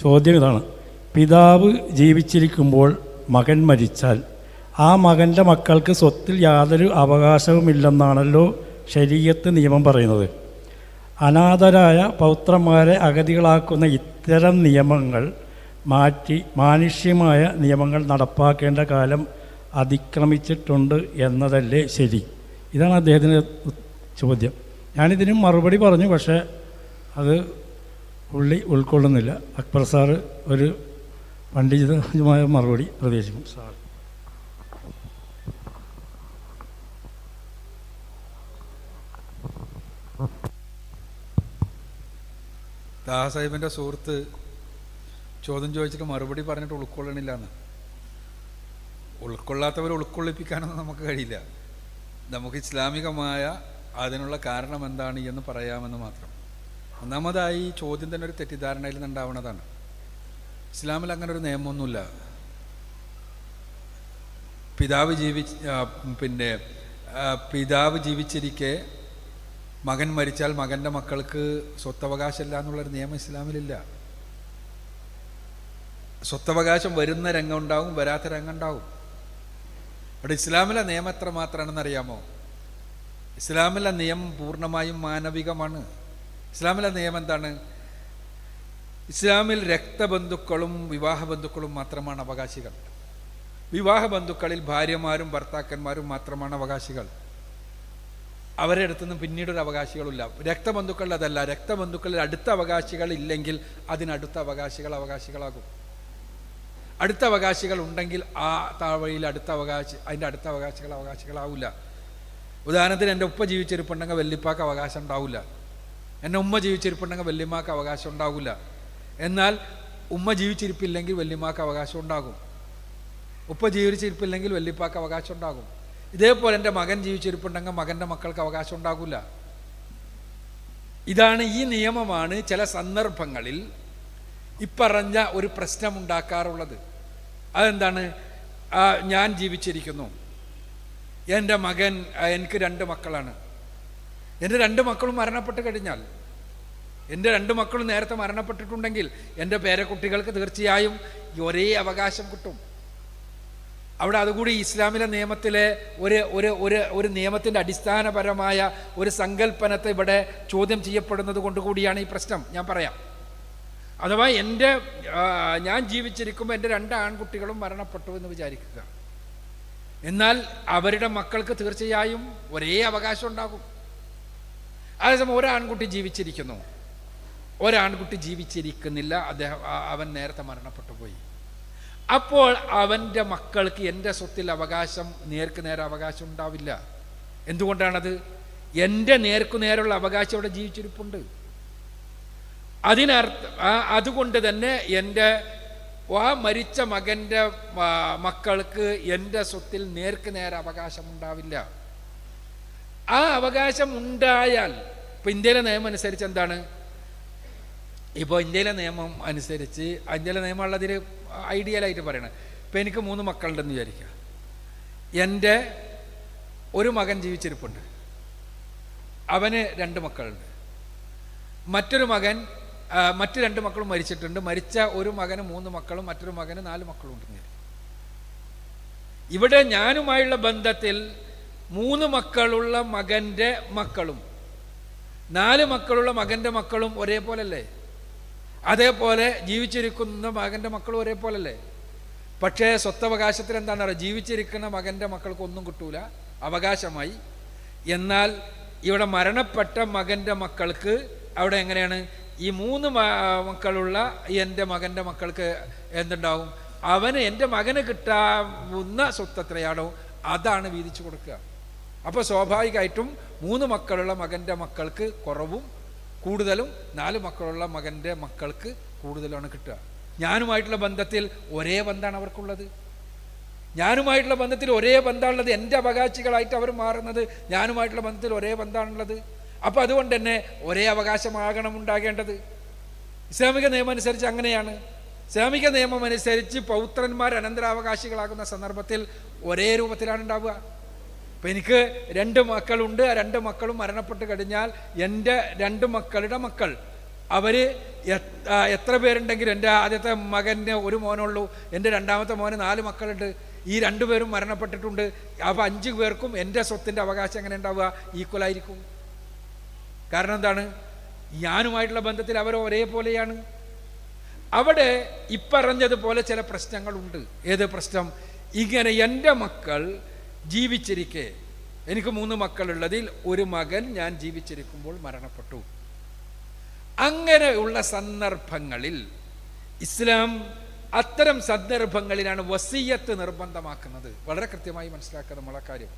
ചോദ്യം ഇതാണ്. പിതാവ് ജീവിച്ചിരിക്കുമ്പോൾ മകൻ മരിച്ചാൽ ആ മകന്റെ മക്കൾക്ക് സ്വത്തിൽ യാതൊരു അവകാശവുമില്ലെന്നാണല്ലോ ശരീരത്ത് നിയമം പറയുന്നത്. അനാഥരായ പൗത്രന്മാരെ അഗതികളാക്കുന്ന ഇത്തരം നിയമങ്ങൾ മാറ്റി മാനുഷ്യമായ നിയമങ്ങൾ നടപ്പാക്കേണ്ട കാലം അതിക്രമിച്ചിട്ടുണ്ട് എന്നതല്ലേ ശരി? ഇതാണ് അദ്ദേഹത്തിന്റെ ചോദ്യം. ഞാനിതിന് മറുപടി പറഞ്ഞു പക്ഷേ അത് പുള്ളി ഉൾക്കൊള്ളുന്നില്ല. അക്ബർ സാറ് ഒരു പണ്ഡിതമായ മറുപടി പ്രതീക്ഷിക്കും. സാർ. ദാസാഹിബിന്റെ സുഹൃത്ത് ചോദ്യം ചോദിച്ചിട്ട് മറുപടി പറഞ്ഞിട്ട് ഉൾക്കൊള്ളണില്ല എന്ന് ഉൾക്കൊള്ളാത്തവരെ ഉൾക്കൊള്ളിപ്പിക്കാനൊന്നും നമുക്ക് കഴിയില്ല. നമുക്ക് ഇസ്ലാമികമായ അതിനുള്ള കാരണം എന്താണ് എന്ന് പറയാമെന്ന് മാത്രം. ഒന്നാമതായി ഈ ചോദ്യം തന്നെ ഒരു തെറ്റിദ്ധാരണയിൽ നിന്നുണ്ടാവുന്നതാണ്. ഇസ്ലാമിൽ അങ്ങനെ ഒരു നിയമമൊന്നുമില്ല. പിതാവ് ജീവി പിന്നെ പിതാവ് ജീവിച്ചിരിക്കെ മകൻ മരിച്ചാൽ മകന്റെ മക്കൾക്ക് സ്വത്തവകാശമില്ല എന്നുള്ളൊരു നിയമം ഇസ്ലാമിലില്ല. സ്വത്തവകാശം വരുന്ന രംഗം ഉണ്ടാവും വരാത്ത രംഗം ഉണ്ടാവും. അവിടെ ഇസ്ലാമിലെ നിയമം എത്ര മാത്രമാണെന്ന് അറിയാമോ ഇസ്ലാമിലെ നിയമം പൂർണമായും മാനവികമാണ്. ഇസ്ലാമിലെ നിയമം എന്താണ്? ഇസ്ലാമിൽ രക്തബന്ധുക്കളും വിവാഹ ബന്ധുക്കളും മാത്രമാണ് അവകാശികൾ. വിവാഹ ബന്ധുക്കളിൽ ഭാര്യമാരും ഭർത്താക്കന്മാരും മാത്രമാണ് അവകാശികൾ. അവരെ അടുത്തുനിന്ന് പിന്നീടൊരു അവകാശികളില്ല രക്തബന്ധുക്കളിൽ അതല്ല. രക്തബന്ധുക്കളിൽ അടുത്ത അവകാശികൾ ഇല്ലെങ്കിൽ അതിനടുത്ത അവകാശികൾ അവകാശികളാകും. അടുത്ത അവകാശികൾ ഉണ്ടെങ്കിൽ ആ താഴ്വഴിയിൽ അടുത്ത അവകാശി അതിന്റെ അടുത്ത അവകാശികൾ അവകാശികളാവില്ല. ഉദാഹരണത്തിന് എന്റെ ഉപ്പ ജീവിച്ചിരിപ്പുണ്ടെങ്കിൽ വല്യപ്പാക്ക് അവകാശം ഉണ്ടാവില്ല. എന്റെ ഉമ്മ ജീവിച്ചിരിപ്പുണ്ടെങ്കിൽ വല്യമ്മക്ക് അവകാശം ഉണ്ടാകില്ല എന്നാൽ ഉമ്മ ജീവിച്ചിരിപ്പില്ലെങ്കിൽ വല്യമ്മക്ക് അവകാശം ഉണ്ടാകും. ഉപ്പ ജീവിച്ചിരിപ്പില്ലെങ്കിൽ വല്യപ്പാക്ക് അവകാശം ഉണ്ടാകും. ഇതേപോലെ എന്റെ മകൻ ജീവിച്ചിരിപ്പുണ്ടെങ്കിൽ മകന്റെ മക്കൾക്ക് അവകാശം ഉണ്ടാകില്ല ഇതാണ് ഈ നിയമമാണ് ചില സന്ദർഭങ്ങളിൽ ഇപ്പറഞ്ഞ ഒരു പ്രശ്നം ഉണ്ടാക്കാറുള്ളത് അതെന്താണ് ഞാൻ ജീവിച്ചിരിക്കുന്നു. എന്റെ മകൻ എനിക്ക് രണ്ട് മക്കളാണ്. എന്റെ രണ്ട് മക്കളും മരണപ്പെട്ട് കഴിഞ്ഞാൽ എന്റെ രണ്ട് മക്കളും നേരത്തെ മരണപ്പെട്ടിട്ടുണ്ടെങ്കിൽ എന്റെ പേരക്കുട്ടികൾക്ക് തീർച്ചയായും ഒരേ അവകാശം കിട്ടും. അവിടെ അതുകൂടി ഇസ്ലാമിലെ നിയമത്തിലെ ഒരു ഒരു ഒരു ഒരു നിയമത്തിന്റെ അടിസ്ഥാനപരമായ ഒരു സങ്കല്പനത്തെ ഇവിടെ ചോദ്യം ചെയ്യപ്പെടുന്നത് കൊണ്ടുകൂടിയാണ് ഈ പ്രശ്നം. ഞാൻ പറയാം. അഥവാ എന്റെ ഞാൻ ജീവിച്ചിരിക്കുമ്പോൾ എന്റെ രണ്ട് ആൺകുട്ടികളും മരണപ്പെട്ടു എന്ന് വിചാരിക്കുക. എന്നാൽ അവരുടെ മക്കൾക്ക് തീർച്ചയായും ഒരേ അവകാശം ഉണ്ടാകും. അതേസമയം ഒരാൺകുട്ടി ജീവിച്ചിരിക്കുന്നു. ഒരാൺകുട്ടി ജീവിച്ചിരിക്കുന്നില്ല. അദ്ദേഹം അവൻ നേരത്തെ മരണപ്പെട്ടു പോയി. അപ്പോൾ അവന്റെ മക്കൾക്ക് എന്റെ സ്വത്തിൽ അവകാശം നേർക്ക് നേരെ അവകാശം ഉണ്ടാവില്ല. എന്തുകൊണ്ടാണത്? എന്റെ നേർക്കു നേരുള്ള അവകാശം അവിടെ ജീവിച്ചിരിപ്പുണ്ട്. അതിനർത്ഥം അതുകൊണ്ട് തന്നെ എന്റെ ആ മരിച്ച മകന്റെ മക്കൾക്ക് എന്റെ സ്വത്തിൽ നേർക്ക് നേരെ അവകാശം ഉണ്ടാവില്ല. ആ അവകാശം ഉണ്ടായാൽ ഇപ്പൊ ഇന്ത്യയിലെ നിയമം അനുസരിച്ച് എന്താണ്? ഇപ്പോൾ ഇന്ത്യയിലെ നിയമം അനുസരിച്ച് ഇന്ത്യയിലെ നിയമമുള്ളതിൽ ഐഡിയലായിട്ട് പറയണം. ഇപ്പം എനിക്ക് മൂന്ന് മക്കളുണ്ടെന്ന് വിചാരിക്കുക. എന്റെ ഒരു മകൻ ജീവിച്ചിരിപ്പുണ്ട്. അവന് രണ്ട് മക്കളുണ്ട്. മറ്റൊരു മകൻ മറ്റു രണ്ട് മക്കളും മരിച്ചിട്ടുണ്ട്. മരിച്ച ഒരു മകന് മൂന്ന് മക്കളും മറ്റൊരു മകന് നാല് മക്കളും ഉണ്ടെന്ന്. ഇവിടെ ഞാനുമായുള്ള ബന്ധത്തിൽ മൂന്ന് മക്കളുള്ള മകന്റെ മക്കളും. നാല് മക്കളുള്ള മകന്റെ മക്കളും ഒരേപോലല്ലേ? അതേപോലെ ജീവിച്ചിരിക്കുന്ന മകന്റെ മക്കളും ഒരേപോലല്ലേ? പക്ഷേ സ്വത്തവകാശത്തിൽ എന്താണ് പറയുക? ജീവിച്ചിരിക്കുന്ന മകന്റെ മക്കൾക്ക് ഒന്നും കിട്ടൂല. അവകാശമായി. എന്നാൽ ഇവിടെ മരണപ്പെട്ട മകന്റെ മക്കൾക്ക് അവിടെ എങ്ങനെയാണ്? ഈ മൂന്ന് മക്കളുള്ള എന്റെ മകന്റെ മക്കൾക്ക് എന്തുണ്ടാവും? അവന് എന്റെ മകന് കിട്ടാവുന്ന സ്വത്ത് എത്രയാണോ അതാണ് വീതിച്ചു കൊടുക്കുക. അപ്പോൾ സ്വാഭാവികമായിട്ടും മൂന്ന് മക്കളുള്ള മകന്റെ മക്കൾക്ക് കുറവും കൂടുതലും നാല് മക്കളുള്ള മകന്റെ മക്കൾക്ക് കൂടുതലാണ് കിട്ടുക. ഞാനുമായിട്ടുള്ള ബന്ധത്തിൽ ഒരേ ബന്ധമാണ് അവർക്കുള്ളത്. ഞാനുമായിട്ടുള്ള ബന്ധത്തിൽ ഒരേ ബന്ധമാണുള്ളത്. എന്റെ അവകാശികളായിട്ട് അവർ മാറുന്നത് ഞാനുമായിട്ടുള്ള ബന്ധത്തിൽ ഒരേ ബന്ധമാണുള്ളത്. അപ്പോൾ അതുകൊണ്ട് തന്നെ ഒരേ അവകാശമാകണം ഉണ്ടാകേണ്ടത്. ഇസ്ലാമിക നിയമം അനുസരിച്ച് അങ്ങനെയാണ്. ഇസ്ലാമിക നിയമം അനുസരിച്ച് പൗത്രന്മാർ അനന്തരാവകാശികളാകുന്ന സന്ദർഭത്തിൽ ഒരേ രൂപത്തിലാണ് ഉണ്ടാവുക. ഇപ്പം എനിക്ക് രണ്ട് മക്കളുണ്ട് ആ രണ്ട് മക്കളും മരണപ്പെട്ട് കഴിഞ്ഞാൽ എന്റെ രണ്ട് മക്കളുടെ മക്കൾ. അവർ എത്ര പേരുണ്ടെങ്കിലും എന്റെ ആദ്യത്തെ മകന്റെ ഒരു മോനുള്ളൂ എന്റെ രണ്ടാമത്തെ മോന് നാല് മക്കളുണ്ട്. ഈ രണ്ടുപേരും മരണപ്പെട്ടിട്ടുണ്ട്. അപ്പോൾ അഞ്ച് പേർക്കും എന്റെ സ്വത്തിന്റെ അവകാശം എങ്ങനെ ഉണ്ടാവുക? ഈക്വലായിരിക്കും കാരണം എന്താണ്? ഞാനുമായിട്ടുള്ള ബന്ധത്തിൽ അവർ ഒരേപോലെയാണ്. അവിടെ ഇപ്പറഞ്ഞതുപോലെ ചില പ്രശ്നങ്ങളുണ്ട്. ഏത് പ്രശ്നം? ഇങ്ങനെ എന്റെ മക്കൾ ജീവിച്ചിരിക്കെ. എനിക്ക് മൂന്ന് മക്കളുള്ളതിൽ ഒരു മകൻ ഞാൻ ജീവിച്ചിരിക്കുമ്പോൾ മരണപ്പെട്ടു. അങ്ങനെയുള്ള സന്ദർഭങ്ങളിൽ ഇസ്ലാം അത്തരം സന്ദർഭങ്ങളിലാണ് വസീയത്ത് നിർബന്ധമാക്കുന്നത്. വളരെ കൃത്യമായി മനസ്സിലാക്കുക നമ്മളെ കാര്യം.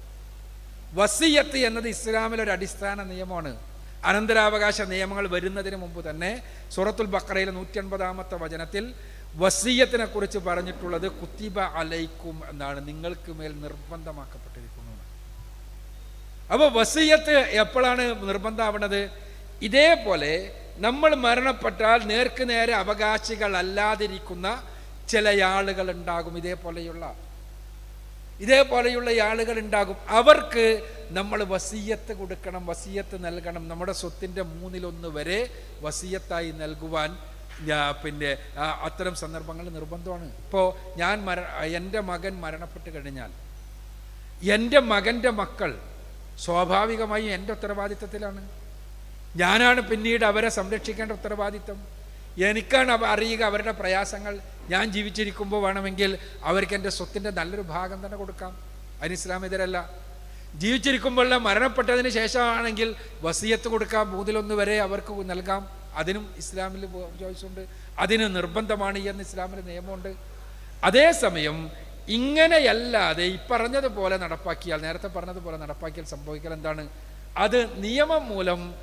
വസീയത്ത് എന്നത് ഇസ്ലാമിലെ ഒരു അടിസ്ഥാന നിയമമാണ്. അനന്തരാവകാശ നിയമങ്ങൾ വരുന്നതിന് മുമ്പ് തന്നെ സൂറത്തുൽ ബക്കറയിലെ നൂറ്റി അൻപതാമത്തെ വചനത്തിൽ വസീയത്തിനെ കുറിച്ച് പറഞ്ഞിട്ടുള്ളത് കുത്തിബ അലൈക്കും എന്നാണ്. നിങ്ങൾക്ക് മേൽ നിർബന്ധമാക്കപ്പെട്ടിരിക്കുന്നു. അപ്പോൾ വസീയത്ത് എപ്പോഴാണ് നിർബന്ധമാവുന്നത്? ഇതേപോലെ നമ്മൾ മരണപ്പെട്ടാൽ നേർക്ക് നേരെ അവകാശികളല്ലാതിരിക്കുന്ന ചില ആളുകൾ ഉണ്ടാകും ഇതേപോലെയുള്ള ഇതേപോലെയുള്ള ആളുകൾ ഉണ്ടാകും അവർക്ക് നമ്മൾ വസീയത്ത് കൊടുക്കണം വസീയത്ത് നൽകണം. നമ്മുടെ സ്വത്തിന്റെ മൂന്നിലൊന്ന് വരെ വസീയത്തായി നൽകുവാൻ പിന്നെ അത്തരം സന്ദർഭങ്ങൾ നിർബന്ധമാണ്. ഇപ്പോൾ ഞാൻ മര എന്റെ മകൻ മരണപ്പെട്ട് കഴിഞ്ഞാൽ എന്റെ മകന്റെ മക്കൾ സ്വാഭാവികമായും എന്റെ ഉത്തരവാദിത്തത്തിലാണ് ഞാനാണ് പിന്നീട് അവരെ സംരക്ഷിക്കേണ്ട ഉത്തരവാദിത്തം എനിക്കാണ് അവ അറിയുക അവരുടെ പ്രയാസങ്ങൾ ഞാൻ ജീവിച്ചിരിക്കുമ്പോൾ വേണമെങ്കിൽ അവർക്ക് എന്റെ സ്വത്തിന്റെ നല്ലൊരു ഭാഗം തന്നെ കൊടുക്കാം. അതിന് ഇസ്ലാമിതരല്ല ജീവിച്ചിരിക്കുമ്പോൾ മരണപ്പെട്ടതിന് ശേഷമാണെങ്കിൽ വസീയത്ത് കൊടുക്കാം മൂന്നിലൊന്ന് വരെ അവർക്ക് നൽകാം. അതിനും ഇസ്ലാമിൽ ചോദിച്ചുണ്ട് അതിന് നിർബന്ധമാണ് എന്ന് ഇസ്ലാമിൽ നിയമമുണ്ട്. അതേസമയം ഇങ്ങനെയല്ലാതെ ഈ പറഞ്ഞതുപോലെ നടപ്പാക്കിയാൽ നേരത്തെ പറഞ്ഞതുപോലെ നടപ്പാക്കിയാൽ സംഭവിക്കൽ എന്താണ്? അത് നിയമം മൂലം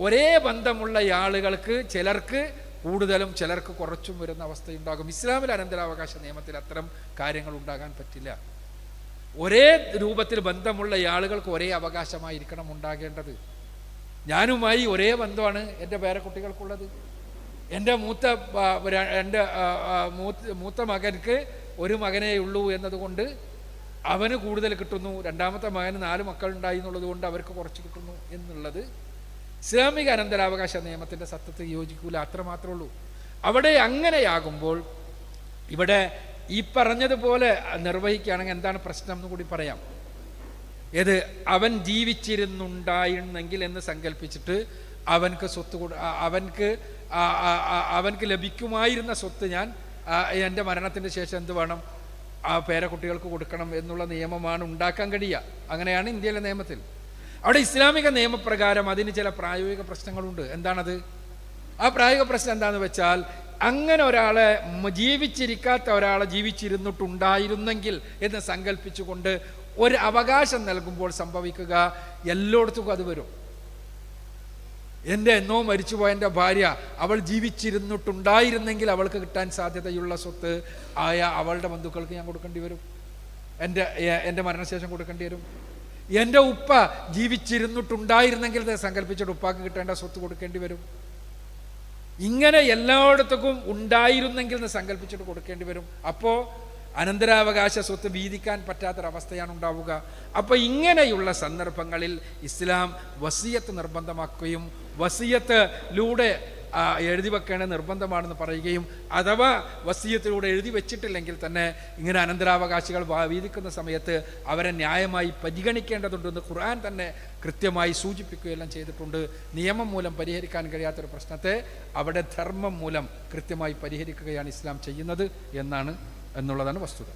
ഒരേ ബന്ധമുള്ള ആളുകൾക്ക് ചിലർക്ക് കൂടുതലും ചിലർക്ക് കുറച്ചും വരുന്ന അവസ്ഥയുണ്ടാകും. ഇസ്ലാമിൽ അനന്തരാവകാശ നിയമത്തിൽ അത്തരം കാര്യങ്ങൾ ഉണ്ടാകാൻ പറ്റില്ല. ഒരേ രൂപത്തിൽ ബന്ധമുള്ള ആളുകൾക്ക് ഒരേ അവകാശമായിരിക്കണം ഉണ്ടാകേണ്ടത്. ഞാനുമായി ഒരേ ബന്ധമാണ് എന്റെ പേരക്കുട്ടികൾക്കുള്ളത്. എന്റെ മൂത്ത എന്റെ മൂത്ത മകൻക്ക് ഒരു മകനേ ഉള്ളൂ എന്നതുകൊണ്ട് അവന് കൂടുതൽ കിട്ടുന്നു. രണ്ടാമത്തെ മകന് നാല് മക്കളുണ്ടായി എന്നുള്ളത് കൊണ്ട് അവർക്ക് കുറച്ച് കിട്ടുന്നു എന്നുള്ളത് ഇസ്ലാമിക അനന്തരാവകാശ നിയമത്തിന്റെ സത്യത്തിൽ യോജിക്കൂല അത്ര മാത്രമേ ഉള്ളൂ. അവിടെ അങ്ങനെയാകുമ്പോൾ ഇവിടെ ഈ പറഞ്ഞതുപോലെ നിർവഹിക്കുകയാണെങ്കിൽ എന്താണ് പ്രശ്നം എന്ന് കൂടി പറയാം. ഏത് അവൻ ജീവിച്ചിരുന്നുണ്ടായിരുന്നെങ്കിൽ എന്ന് സങ്കല്പിച്ചിട്ട് അവൻക്ക് സ്വത്ത് കൊടു അവൻക്ക് അവൻക്ക് ലഭിക്കുമായിരുന്ന സ്വത്ത് ഞാൻ എന്റെ മരണത്തിന് ശേഷം എന്ത് വേണം? ആ പേരക്കുട്ടികൾക്ക് കൊടുക്കണം എന്നുള്ള നിയമമാണ് ഉണ്ടാക്കാൻ കഴിയുക. അങ്ങനെയാണ് ഇന്ത്യയിലെ നിയമത്തിൽ. അവിടെ ഇസ്ലാമിക നിയമപ്രകാരം അതിന് ചില പ്രായോഗിക പ്രശ്നങ്ങളുണ്ട്. എന്താണത്? ആ പ്രായോഗിക പ്രശ്നം എന്താണെന്ന് വെച്ചാൽ അങ്ങനെ ഒരാളെ ജീവിച്ചിരിക്കാത്ത ഒരാളെ ജീവിച്ചിരുന്നിട്ടുണ്ടായിരുന്നെങ്കിൽ എന്ന് സങ്കല്പിച്ചുകൊണ്ട് ഒരു അവകാശം നൽകുമ്പോൾ സംഭവിക്കുക എല്ലായിടത്തും അത് വരും. എന്റെ എന്നോ മരിച്ചുപോയ എന്റെ ഭാര്യ അവൾ ജീവിച്ചിരുന്നിട്ടുണ്ടായിരുന്നെങ്കിൽ അവൾക്ക് കിട്ടാൻ സാധ്യതയുള്ള സ്വത്ത് ആയ അവളുടെ ബന്ധുക്കൾക്ക് ഞാൻ കൊടുക്കേണ്ടി വരും. എന്റെ എന്റെ മരണശേഷം കൊടുക്കേണ്ടി വരും. എന്റെ ഉപ്പ ജീവിച്ചിരുന്നിട്ടുണ്ടായിരുന്നെങ്കിൽ സങ്കല്പിച്ചിട്ട് ഉപ്പാക്ക് കിട്ടേണ്ട സ്വത്ത് കൊടുക്കേണ്ടി വരും. ഇങ്ങനെ എല്ലായിടത്തും ഉണ്ടായിരുന്നെങ്കിൽ എന്ന് സങ്കല്പിച്ചിട്ട് കൊടുക്കേണ്ടി വരും. അപ്പോൾ അനന്തരാവകാശ സ്വത്ത് വീതിക്കാൻ പറ്റാത്തൊരവസ്ഥയാണ് ഉണ്ടാവുക. അപ്പോൾ ഇങ്ങനെയുള്ള സന്ദർഭങ്ങളിൽ ഇസ്ലാം വസീയത്ത് നിർബന്ധമാക്കുകയും വസീയത്തിലൂടെ എഴുതി വെക്കേണ്ടത് നിർബന്ധമാണെന്ന് പറയുകയും അഥവാ വസീയത്തിലൂടെ എഴുതി വെച്ചിട്ടില്ലെങ്കിൽ തന്നെ ഇങ്ങനെ അനന്തരാവകാശികൾ വീതിക്കുന്ന സമയത്ത് അവരെ ന്യായമായി പരിഗണിക്കേണ്ടതുണ്ടെന്ന് ഖുർആൻ തന്നെ കൃത്യമായി സൂചിപ്പിക്കുകയെല്ലാം ചെയ്തിട്ടുണ്ട്. നിയമം മൂലം പരിഹരിക്കാൻ കഴിയാത്തൊരു പ്രശ്നത്തെ അവിടെ ധർമ്മം മൂലം കൃത്യമായി പരിഹരിക്കുകയാണ് ഇസ്ലാം ചെയ്യുന്നത് എന്നാണ് എന്നുള്ളതാണ് വസ്തുത.